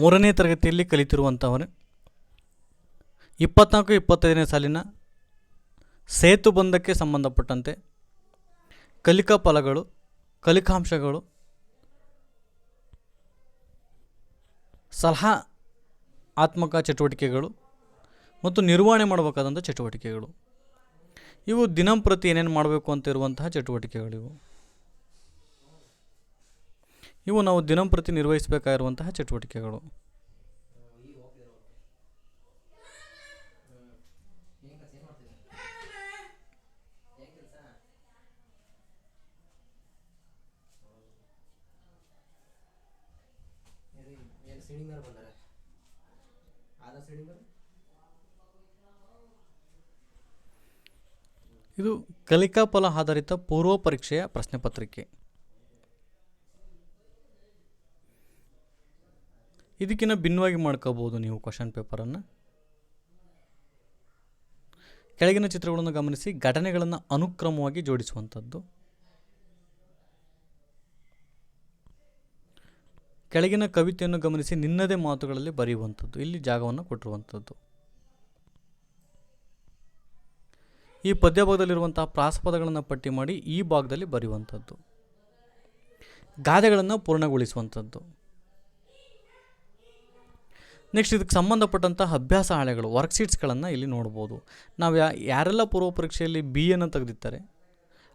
ಮೂರನೇ ತರಗತಿಯಲ್ಲಿ ಕಲಿತಿರುವಂಥವನು ಇಪ್ಪತ್ನಾಲ್ಕು, ಇಪ್ಪತ್ತೈದನೇ ಸಾಲಿನ ಸೇತುಬಂಧಕ್ಕೆ ಸಂಬಂಧಪಟ್ಟಂತೆ ಕಲಿಕಾ ಫಲಗಳು, ಕಲಿಕಾಂಶಗಳು, ಸಲಹಾ ಆತ್ಮಕ ಚಟುವಟಿಕೆಗಳು ಮತ್ತು ನಿರ್ವಹಣೆ ಮಾಡಬೇಕಾದಂಥ ಚಟುವಟಿಕೆಗಳು. ಇವು ದಿನಂಪ್ರತಿ ಏನೇನು ಮಾಡಬೇಕು ಅಂತ ಇರುವಂತಹ ಚಟುವಟಿಕೆಗಳಿವು. ಇವು ನಾವು ದಿನಂಪ್ರತಿ ನಿರ್ವಹಿಸಬೇಕಾಗಿರುವಂತಹ ಚಟುವಟಿಕೆಗಳು. ಇದು ಕಲಿಕಾ ಫಲ ಆಧಾರಿತ ಪೂರ್ವ ಪರೀಕ್ಷೆಯ ಪ್ರಶ್ನೆ ಪತ್ರಿಕೆ. ಇದಕ್ಕಿಂತ ಭಿನ್ನವಾಗಿ ಮಾಡ್ಕೋಬೋದು ನೀವು ಕ್ವಶನ್ ಪೇಪರನ್ನು ಕೆಳಗಿನ ಚಿತ್ರಗಳನ್ನು ಗಮನಿಸಿ, ಘಟನೆಗಳನ್ನು ಅನುಕ್ರಮವಾಗಿ ಜೋಡಿಸುವಂಥದ್ದು. ಕೆಳಗಿನ ಕವಿತೆಯನ್ನು ಗಮನಿಸಿ, ನಿನ್ನದೇ ಮಾತುಗಳಲ್ಲಿ ಬರೆಯುವಂಥದ್ದು, ಇಲ್ಲಿ ಜಾಗವನ್ನು ಕೊಟ್ಟಿರುವಂಥದ್ದು. ಈ ಪದ್ಯಭಾಗದಲ್ಲಿರುವಂತಹ ಪ್ರಾಸಪದಗಳನ್ನು ಪಟ್ಟಿ ಮಾಡಿ ಈ ಭಾಗದಲ್ಲಿ ಬರೆಯುವಂಥದ್ದು. ಗಾದೆಗಳನ್ನು ಪೂರ್ಣಗೊಳಿಸುವಂಥದ್ದು. ನೆಕ್ಸ್ಟ್ ಇದಕ್ಕೆ ಸಂಬಂಧಪಟ್ಟಂಥ ಅಭ್ಯಾಸ ಹಾಳೆಗಳು ವರ್ಕ್ಶೀಟ್ಸ್ಗಳನ್ನು ಇಲ್ಲಿ ನೋಡ್ಬೋದು. ನಾವು ಯಾ, ಯಾರೆಲ್ಲ ಪೂರ್ವ ಪರೀಕ್ಷೆಯಲ್ಲಿ ಬಿ ಅನ್ನು ತೆಗೆದಿರ್ತಾರೆ,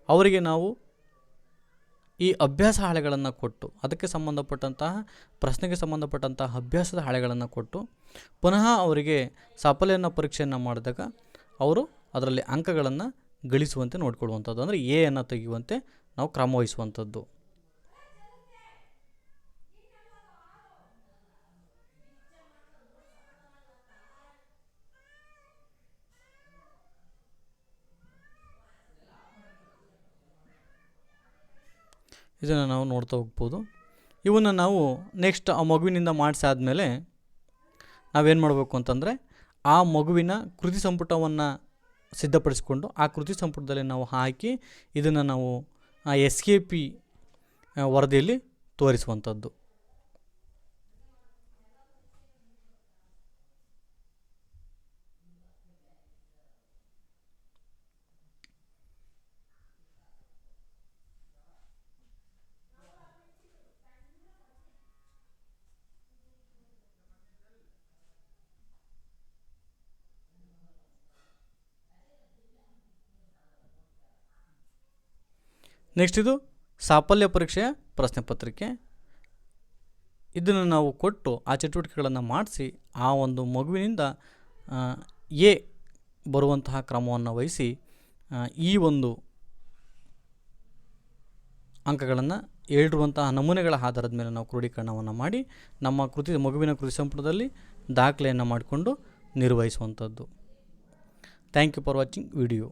ಅವರಿಗೆ ನಾವು ಈ ಅಭ್ಯಾಸ ಹಾಳೆಗಳನ್ನು ಕೊಟ್ಟು, ಅದಕ್ಕೆ ಸಂಬಂಧಪಟ್ಟಂತಹ, ಪ್ರಶ್ನೆಗೆ ಸಂಬಂಧಪಟ್ಟಂತಹ ಅಭ್ಯಾಸದ ಹಾಳೆಗಳನ್ನು ಕೊಟ್ಟು, ಪುನಃ ಅವರಿಗೆ ಸಾಫಲ್ಯನ ಪರೀಕ್ಷೆಯನ್ನು ಮಾಡಿದಾಗ ಅವರು ಅದರಲ್ಲಿ ಅಂಕಗಳನ್ನು ಗಳಿಸುವಂತೆ ನೋಡಿಕೊಳ್ಳುವಂಥದ್ದು. ಅಂದರೆ ಎ ಅನ್ನು ತೆಗೆಯುವಂತೆ ನಾವು ಕ್ರಮ ಇದನ್ನು ನಾವು ನೋಡ್ತಾ ಹೋಗ್ಬೋದು. ಇವನ್ನು ನಾವು ನೆಕ್ಸ್ಟ್ ಆ ಮಗುವಿನಿಂದ ಮಾಡಿಸಾದ್ಮೇಲೆ ನಾವೇನು ಮಾಡಬೇಕು ಅಂತಂದರೆ, ಆ ಮಗುವಿನ ಕೃತಿ ಸಂಪುಟವನ್ನು ಸಿದ್ಧಪಡಿಸಿಕೊಂಡು ಆ ಕೃತಿ ಸಂಪುಟದಲ್ಲಿ ನಾವು ಹಾಕಿ ಇದನ್ನು ನಾವು ಎಸ್ ಕೆ ಪಿ ವರದಿಯಲ್ಲಿ ತೋರಿಸುವಂಥದ್ದು. ನೆಕ್ಸ್ಟ್ ಇದು ಸಾಫಲ್ಯ ಪರೀಕ್ಷೆಯ ಪ್ರಶ್ನೆ ಪತ್ರಿಕೆ. ಇದನ್ನು ನಾವು ಕೊಟ್ಟು ಆ ಚಟುವಟಿಕೆಗಳನ್ನು ಮಾಡಿಸಿ ಆ ಒಂದು ಮಗುವಿನಿಂದ ಎ ಬರುವಂತಹ ಕ್ರಮವನ್ನು ವಹಿಸಿ ಈ ಒಂದು ಅಂಕಗಳನ್ನು ಹೇಳಿರುವಂತಹ ನಮೂನೆಗಳ ಆಧಾರದ ಮೇಲೆ ನಾವು ಕ್ರೋಢೀಕರಣವನ್ನು ಮಾಡಿ ನಮ್ಮ ಕೃತಿ, ಮಗುವಿನ ಕೃತಿ ಸಂಪುಟದಲ್ಲಿ ದಾಖಲೆಯನ್ನು ಮಾಡಿಕೊಂಡು ನಿರ್ವಹಿಸುವಂಥದ್ದು. Thank you for watching video